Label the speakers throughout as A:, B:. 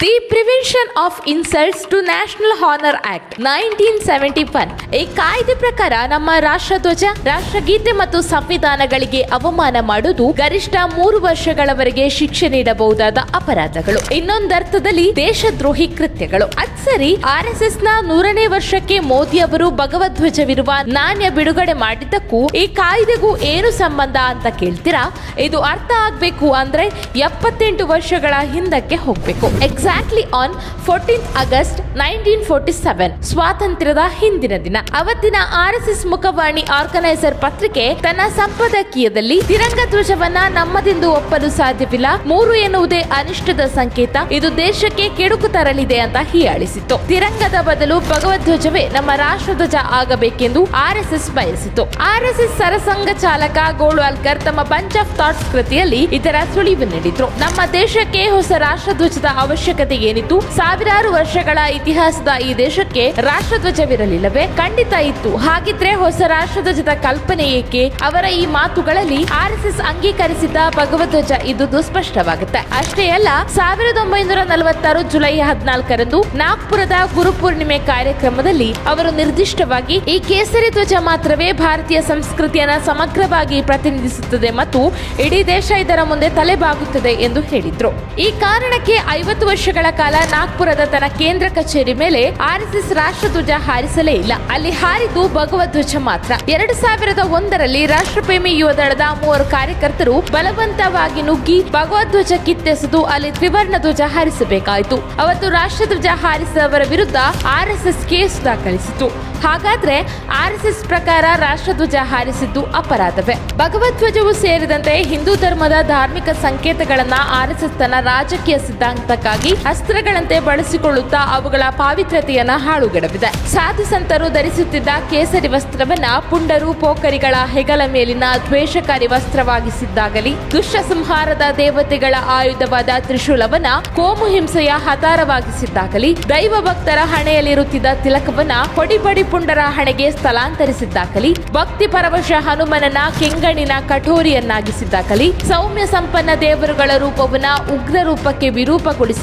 A: The prevention of insults to national honour act nineteen seventy one ಈ ಕಾಯ್ದೆ ಪ್ರಕಾರ ನಮ್ಮ ರಾಷ್ಟ್ರಧ್ವಜ ರಾಷ್ಟ್ರಗೀತೆ ಮತ್ತು ಸಂವಿಧಾನಗಳಿಗೆ ಅವಮಾನ ಮಾಡುವುದು ಗರಿಷ್ಠ ಮೂರು ವರ್ಷಗಳವರೆಗೆ ಶಿಕ್ಷೆ ನೀಡಬಹುದಾದ ಅಪರಾಧಗಳು. ಇನ್ನೊಂದರ್ಥದಲ್ಲಿ ದೇಶದ್ರೋಹಿ ಕೃತ್ಯಗಳು. ಅದ್ ಸರಿ, ಆರ್ ಎಸ್ ಎಸ್ನ ನೂರನೇ ವರ್ಷಕ್ಕೆ ಮೋದಿ ಅವರು ಭಗವಧ್ವಜವಿರುವ ನಾಣ್ಯ ಬಿಡುಗಡೆ ಮಾಡಿದ್ದಕ್ಕೂ ಈ ಕಾಯ್ದೆಗೂ ಏನು ಸಂಬಂಧ ಅಂತ ಕೇಳ್ತೀರಾ? ಇದು ಅರ್ಥ ಆಗ್ಬೇಕು ಅಂದ್ರೆ ಎಪ್ಪತ್ತೆಂಟು ವರ್ಷಗಳ ಹಿಂದಕ್ಕೆ ಹೋಗ್ಬೇಕು. Exactly on fourteen August nineteen forty seven ಸ್ವಾತಂತ್ರ್ಯದ ಹಿಂದಿನ ದಿನ. ಅವತ್ತಿನ ಆರ್ ಎಸ್ ಎಸ್ ಮುಖವಾಣಿ ಆರ್ಗನೈಸರ್ ಪತ್ರಿಕೆ ತನ್ನ ಸಂಪಾದಕೀಯದಲ್ಲಿ ತಿರಂಗ ಧ್ವಜವನ್ನ ನಮ್ಮದೆಂದು ಒಪ್ಪಲು ಸಾಧ್ಯವಿಲ್ಲ. ಮೂರು ಎನ್ನುವುದೇ ಅನಿಷ್ಟದ ಸಂಕೇತ. ಇದು ದೇಶಕ್ಕೆ ಕೆಡುಕು ತರಲಿದೆ ಅಂತ ಹೀಯಾಳಿಸಿತ್ತು. ತಿರಂಗದ ಬದಲು ಭಗವಧ್ವಜವೇ ನಮ್ಮ ರಾಷ್ಟ್ರಧ್ವಜ ಆಗಬೇಕೆಂದು ಆರ್ ಎಸ್ ಎಸ್ ಬಯಸಿತು ಆರ್ ಎಸ್ ಎಸ್ ಸರಸಂಘ ಚಾಲಕ ಗೋಳ್ವಾಲ್ಕರ್ ತಮ್ಮ ಬಂಚ್ ಆಫ್ ಥಾಟ್ಸ್ ಕೃತಿಯಲ್ಲಿ ಇದರ ಸುಳಿವು ನೀಡಿದ್ರು. ನಮ್ಮ ದೇಶಕ್ಕೆ ಹೊಸ ರಾಷ್ಟ್ರಧ್ವಜದ ಅವಶ್ಯಕತೆ ಏನಿತ್ತು? ಸಾವಿರಾರು ವರ್ಷಗಳ ಇತಿಹಾಸದ ಈ ದೇಶಕ್ಕೆ ರಾಷ್ಟ್ರಧ್ವಜವಿರಲಿಲ್ಲವೇ? ಖಂಡಿತ ಇತ್ತು. ಹಾಗಿದ್ರೆ ಹೊಸ ರಾಷ್ಟ್ರಧ್ವಜದ ಕಲ್ಪನೆ ಏಕೆ? ಅವರ ಈ ಮಾತುಗಳಲ್ಲಿ ಆರ್ ಎಸ್ ಎಸ್ ಅಂಗೀಕರಿಸಿದ್ದ ಭಗವಧ್ವಜ ಇದ್ದುದು ಸ್ಪಷ್ಟವಾಗುತ್ತೆ ಅಷ್ಟೇ ಅಲ್ಲ, ಸಾವಿರದ ಒಂಬೈನೂರ ನಲವತ್ತಾರು ಜುಲೈ ಹದಿನಾಲ್ಕರಂದು ನಾಗ್ಪುರದ ಗುರುಪೂರ್ಣಿಮೆ ಕಾರ್ಯಕ್ರಮದಲ್ಲಿ ಅವರು ನಿರ್ದಿಷ್ಟವಾಗಿ ಈ ಕೇಸರಿ ಧ್ವಜ ಮಾತ್ರವೇ ಭಾರತೀಯ ಸಂಸ್ಕೃತಿಯನ್ನ ಸಮಗ್ರವಾಗಿ ಪ್ರತಿನಿಧಿಸುತ್ತದೆ ಮತ್ತು ಇಡೀ ದೇಶ ಇದರ ಮುಂದೆ ತಲೆಬಾಗುತ್ತದೆ ಎಂದು ಹೇಳಿದ್ರು. ಈ ಕಾರಣಕ್ಕೆ ಐವತ್ತು ವರ್ಷಗಳ ಕಾಲ ನಾಗ್ಪುರದ ತನ್ನ ಕೇಂದ್ರ ಕಚೇರಿ ಮೇಲೆ ಆರ್ ಎಸ್ ಎಸ್ ರಾಷ್ಟ್ರಧ್ವಜ ಹಾರಿಸಲೇ ಇಲ್ಲ. ಅಲ್ಲಿ ಹಾರಿದ್ದು ಭಗವಧ್ವಜ ಮಾತ್ರ. ಎರಡು ಸಾವಿರದ ಒಂದರಲ್ಲಿ ರಾಷ್ಟ್ರಪ್ರೇಮಿ ಯುವ ದಳದ ಮೂವರು ಕಾರ್ಯಕರ್ತರು ಬಲವಂತವಾಗಿ ನುಗ್ಗಿ ಭಗವಧ್ವಜ ಕಿತ್ತೆಸೆದು ಅಲ್ಲಿ ತ್ರಿವರ್ಣ ಧ್ವಜ ಹಾರಿಸಬೇಕಾಯಿತು. ಅವತ್ತು ರಾಷ್ಟ್ರಧ್ವಜ ಹಾರಿಸಿದವರ ವಿರುದ್ಧ ಆರ್ ಎಸ್ ಎಸ್ ಕೇಸ್ ದಾಖಲಿಸಿತು ಹಾಗಾದ್ರೆ ಆರ್ ಎಸ್ ಎಸ್ ಪ್ರಕಾರ ರಾಷ್ಟ್ರಧ್ವಜ ಹಾರಿಸಿದ್ದು ಅಪರಾಧವೇ? ಭಗವಧ್ವಜವು ಸೇರಿದಂತೆ ಹಿಂದೂ ಧರ್ಮದ ಧಾರ್ಮಿಕ ಸಂಕೇತಗಳನ್ನ ಆರ್ ಎಸ್ ಎಸ್ ತನ್ನ ರಾಜಕೀಯ ಸಿದ್ಧಾಂತಕ್ಕಾಗಿ ಅಸ್ತ್ರಗಳಂತೆ ಬಳಸಿಕೊಳ್ಳುತ್ತಾ ಅವುಗಳ ಪಾವಿತ್ರ್ಯತೆಯನ್ನ ಹಾಳುಗೆಡವಿದೆ. ಸಾಧುಸಂತರು ಧರಿಸುತ್ತಿದ್ದ ಕೇಸರಿ ವಸ್ತ್ರವನ್ನ ಪುಂಡರು ಪೋಖರಿಗಳ ಹೆಗಲ ಮೇಲಿನ ದ್ವೇಷಕಾರಿ ವಸ್ತ್ರವಾಗಿಸಿದ್ದಾಗಲಿ ದುಷ್ಟ ಸಂಹಾರದ ದೇವತೆಗಳ ಆಯುಧವಾದ ತ್ರಿಶೂಲವನ್ನ ಕೋಮು ಹಿಂಸೆಯ ಹತಾರವಾಗಿಸಿದ್ದಾಗಲಿ, ದೈವ ಭಕ್ತರ ಹಣೆಯಲ್ಲಿರುತ್ತಿದ್ದ ತಿಲಕವನ್ನ ಹೊಡಿಬಡಿ ಪುಂಡರ ಹಣೆಗೆ ಸ್ಥಳಾಂತರಿಸಿದ್ದಾಗಲಿ, ಭಕ್ತಿ ಪರವಶ ಹನುಮನನ ಕೆಂಗಣ್ಣಿನ ಕಠೋರಿಯನ್ನಾಗಿಸಿದ್ದಾಗಲಿ, ಸೌಮ್ಯ ಸಂಪನ್ನ ದೇವರುಗಳ ರೂಪವನ್ನ ಉಗ್ರ ರೂಪಕ್ಕೆ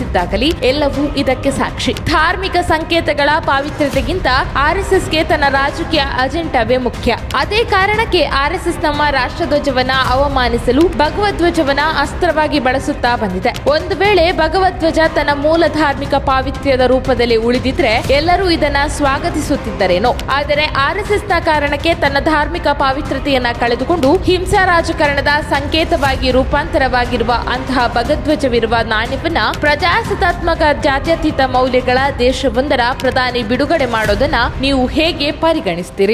A: ವಿರೂಪಗೊಳಿಸಿದ್ದಾಗಲಿ ಎಲ್ಲವೂ ಇದಕ್ಕೆ ಸಾಕ್ಷಿ. ಧಾರ್ಮಿಕ ಸಂಕೇತಗಳ ಪಾವಿತ್ರ್ಯತೆಗಿಂತ ಆರ್ ಎಸ್ ಎಸ್ಗೆ ತನ್ನ ರಾಜಕೀಯ ಅಜೆಂಡಾವೇ ಮುಖ್ಯ. ಅದೇ ಕಾರಣಕ್ಕೆ ಆರ್ ಎಸ್ ಎಸ್ ನಮ್ಮ ರಾಷ್ಟ್ರಧ್ವಜವನ್ನ ಅವಮಾನಿಸಲು ಭಗವಧ್ವಜವನ್ನ ಅಸ್ತ್ರವಾಗಿ ಬಳಸುತ್ತಾ ಬಂದಿದೆ. ಒಂದು ವೇಳೆ ಭಗವಧ್ವಜ ತನ್ನ ಮೂಲ ಧಾರ್ಮಿಕ ಪಾವಿತ್ರ್ಯದ ರೂಪದಲ್ಲಿ ಉಳಿದಿದ್ರೆ ಎಲ್ಲರೂ ಇದನ್ನ ಸ್ವಾಗತಿಸುತ್ತಿದ್ದರೇನೋ. ಆದರೆ ಆರ್ ಎಸ್ ಎಸ್ನ ಕಾರಣಕ್ಕೆ ತನ್ನ ಧಾರ್ಮಿಕ ಪಾವಿತ್ರ್ಯತೆಯನ್ನ ಕಳೆದುಕೊಂಡು ಹಿಂಸಾ ರಾಜಕಾರಣದ ಸಂಕೇತವಾಗಿ ರೂಪಾಂತರವಾಗಿರುವ ಅಂತಹ ಭಗಧ್ವಜವಿರುವ ನಾಣ್ಯವನ್ನ ಪ್ರಜಾಸತ್ತಾತ್ಮಕ ಜಾತ್ಯತೀತ ಮೌಲ್ಯಗಳ ದೇಶವೊಂದರ ಪ್ರಧಾನಿ ಬಿಡುಗಡೆ ಮಾಡೋದನ್ನ ನೀವು ಹೇಗೆ ಪರಿಗಣಿಸ್ತೀರಿ?